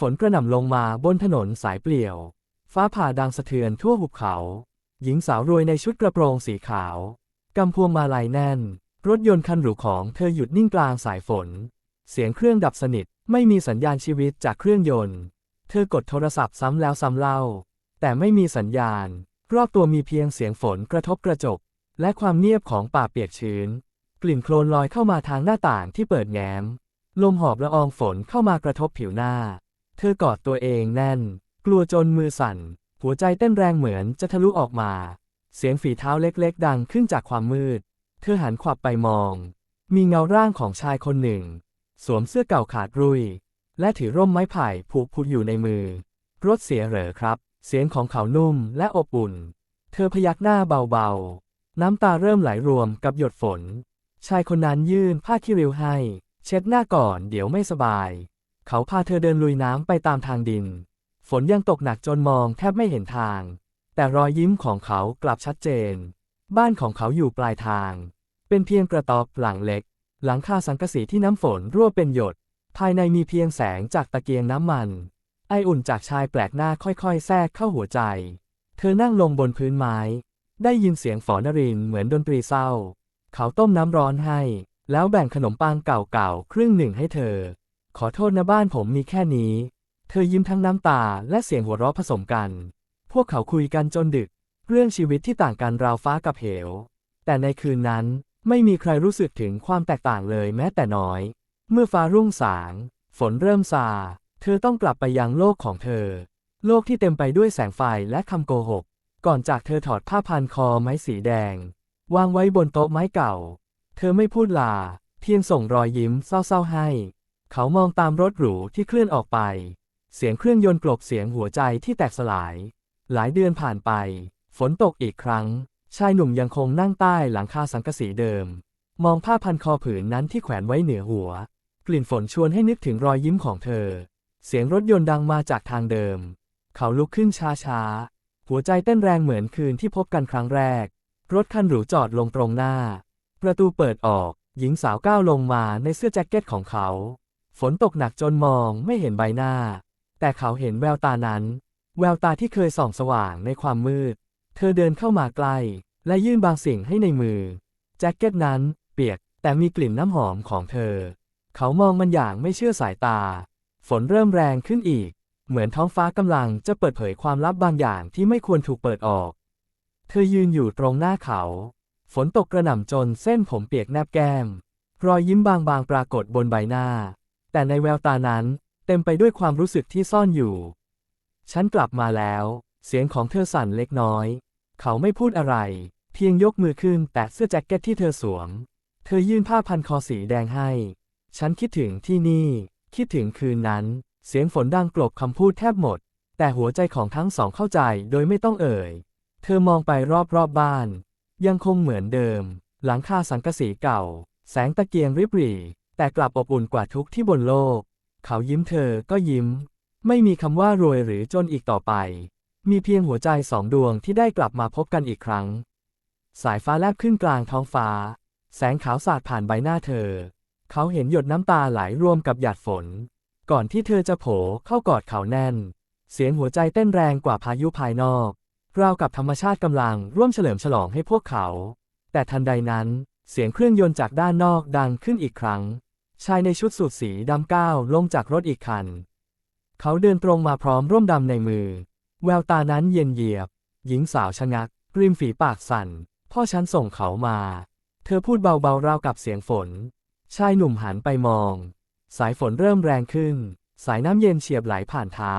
ฝนกระหน่ำลงมาบนถนนสายเปลี่ยว ฟ้าผ่าดังสะเทือนทั่วหุบเขา หญิงสาวรวยในชุดกระโปรงสีขาวกำพวงมาลัยแน่น รถยนต์คันหรูของเธอหยุดนิ่งกลางสายฝน เสียงเครื่องดับสนิทไม่มีสัญญาณชีวิตจากเครื่องยนต์ เธอกดโทรศัพท์ซ้ำแล้วซ้ำเล่า แต่ไม่มีสัญญาณ รอบตัวมีเพียงเสียงฝนกระทบกระจก และความเงียบของป่าเปียกชื้น กลิ่นโคลนลอยเข้ามาทางหน้าต่างที่เปิดแง้ม ลมหอบละอองฝนเข้ามากระทบผิวหน้า เธอกอดตัวเองแน่น กลัวจนมือสั่น หัวใจเต้นแรงเหมือนจะทะลุออกมา เสียงฝีเท้าเล็กๆ ดังขึ้นจากความมืด เธอหันขวับไปมอง มีเงาร่างของชายคนหนึ่ง สวมเสื้อเก่าขาดรุ่ยและถือร่มไม้ไผ่ผูกพุดอยู่ในมือ รถเสียเหรอครับ เสียงของเขานุ่มและอบอุ่น เธอพยักหน้าเบาๆ น้ำตาเริ่มไหลรวมกับหยดฝน ชายคนนั้นยื่นผ้าคีริวให้ เช็ดหน้าก่อนเดี๋ยวไม่สบาย เขาพาเธอเดินลุยน้ำไปตามทางดิน ฝนยังตกหนักจนมองแทบไม่เห็นทาง แต่รอยยิ้มของเขากลับชัดเจน บ้านของเขาอยู่ปลายทาง เป็นเพียงกระต๊อบหลังเล็ก หลังคาสังกะสีที่น้ำฝนรั่วเป็นหยด ภายในมีเพียงแสงจากตะเกียงน้ำมัน ไออุ่นจากชายแปลกหน้าค่อยๆ แทรกเข้าหัวใจ เธอนั่งลงบนพื้นไม้ ได้ยินเสียงฝอนรินเหมือนดนตรีเศร้า เขาต้มน้ำร้อนให้ แล้วแบ่งขนมปังเก่าๆครึ่งหนึ่งให้เธอ ขอโทษนะบ้านผมมีแค่นี้ เธอยิ้มทั้งน้ำตาและเสียงหัวเราะผสมกัน พวกเขาคุยกันจนดึก เรื่องชีวิตที่ต่างกันราวฟ้ากับเหว แต่ในคืนนั้นไม่มีใครรู้สึกถึงความแตกต่างเลยแม้แต่น้อย เมื่อฟ้ารุ่งสาง ฝนเริ่มซา เธอต้องกลับไปยังโลกของเธอ โลกที่เต็มไปด้วยแสงไฟและคำโกหก ก่อนจากเธอถอดผ้าพันคอไม้สีแดง วางไว้บนโต๊ะไม้เก่า เธอไม่พูดลา เพียงส่งรอยยิ้มเศร้าๆให้ เขามองตามรถหรูที่เคลื่อนออกไป เสียงเครื่องยนต์กลบเสียงหัวใจที่แตกสลาย หลายเดือนผ่านไป ฝนตกอีกครั้ง ชายหนุ่มยังคงนั่งใต้หลังคาสังกะสีเดิม มองผ้าพันคอผืนนั้นที่แขวนไว้เหนือหัว กลิ่นฝนชวนให้นึกถึงรอยยิ้มของเธอ เสียงรถยนต์ดังมาจากทางเดิม เขาลุกขึ้นช้าๆ หัวใจเต้นแรงเหมือนคืนที่พบกันครั้งแรก รถคันหรูจอดลงตรงหน้า ประตูเปิดออก หญิงสาวก้าวลงมาในเสื้อแจ็คเก็ตของเขา ฝนตกหนักจนมองไม่เห็นใบหน้า แต่เขาเห็นแววตานั้น แววตาที่เคยส่องสว่างในความมืด เธอเดินเข้ามาใกล้ และยื่นบางสิ่งให้ในมือ แจ็คเก็ตนั้น เปียกแต่มีกลิ่นน้ำหอมของเธอ เขามองมันอย่างไม่เชื่อสายตา ฝนเริ่มแรงขึ้นอีก เหมือนท้องฟ้ากำลังจะเปิดเผยความลับบางอย่างที่ไม่ควรถูกเปิดออก เธอยืนอยู่ตรงหน้าเขา ฝนตกกระหน่ำจนเส้นผมเปียกแนบแก้ม รอยยิ้มบางๆปรากฏบนใบหน้า แต่ในแววตานั้นเต็มไปด้วยความรู้สึกที่ซ่อนอยู่ ฉันกลับมาแล้ว เสียงของเธอสั่นเล็กน้อย เขาไม่พูดอะไร เพียงยกมือขึ้นแตะเสื้อแจ็คเก็ตที่เธอสวม เธอยื่นผ้าพันคอสีแดงให้ ฉันคิดถึงที่นี่ คิดถึงคืนนั้น เสียงฝนดังกลบคำพูดแทบหมด แต่หัวใจของทั้งสองเข้าใจโดยไม่ต้องเอ่ย เธอมองไปรอบๆบบ้าน ยังคงเหมือนเดิม หลังคาสังกะสีเก่า แสงตะเกียงริบหรี่ แต่กลับอบอุ่นกว่าทุกที่บนโลก เขายิ้มเธอก็ยิ้ม ไม่มีคำว่ารวยหรือจนอีกต่อไป มีเพียงหัวใจสองดวงที่ได้กลับมาพบกันอีกครั้ง สายฟ้าแลบขึ้นกลางท้องฟ้า แสงขาวสาดผ่านใบหน้าเธอ เขาเห็นหยดน้ำตาไหลรวมกับหยาดฝน ก่อนที่เธอจะโผเข้ากอดเขาแน่น เสียงหัวใจเต้นแรงกว่าพายุภายนอกราวกับธรรมชาติกำลังร่วมเฉลิมฉลองให้พวกเขา แต่ทันใดนั้น เสียงเครื่องยนต์จากด้านนอกดังขึ้นอีกครั้ง ชายในชุดสูทสีดำก้าวลงจากรถอีกคัน เขาเดินตรงมาพร้อมร่มดำในมือ แววตานั้นเย็นเยียบ หญิงสาวชะงัก ริมฝีปากสั่น พ่อฉันส่งเขามา เธอพูดเบาๆราวกับเสียงฝน ชายหนุ่มหันไปมอง สายฝนเริ่มแรงขึ้น สายน้ำเย็นเฉียบไหลผ่านเท้า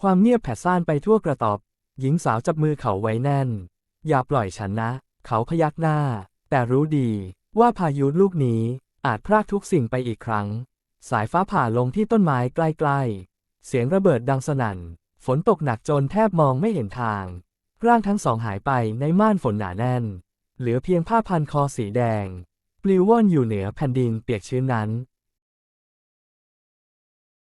ความเงียบแผ่ซ่านไปทั่วกระตอบ หญิงสาวจับมือเขาไว้แน่น อย่าปล่อยฉันนะ เขาพยักหน้า แต่รู้ดีว่าพายุลูกนี้ อาจพลาดทุกสิ่งไปอีกครั้ง สายฟ้าผ่าลงที่ต้นไม้ใกล้ๆ เสียงระเบิดดังสนั่น ฝนตกหนักจนแทบมองไม่เห็นทาง ร่างทั้งสองหายไปในม่านฝนหนาแน่น เหลือเพียงผ้าพันคอสีแดง ปลิวว่อนอยู่เหนือแผ่นดินเปียกชื้นนั้น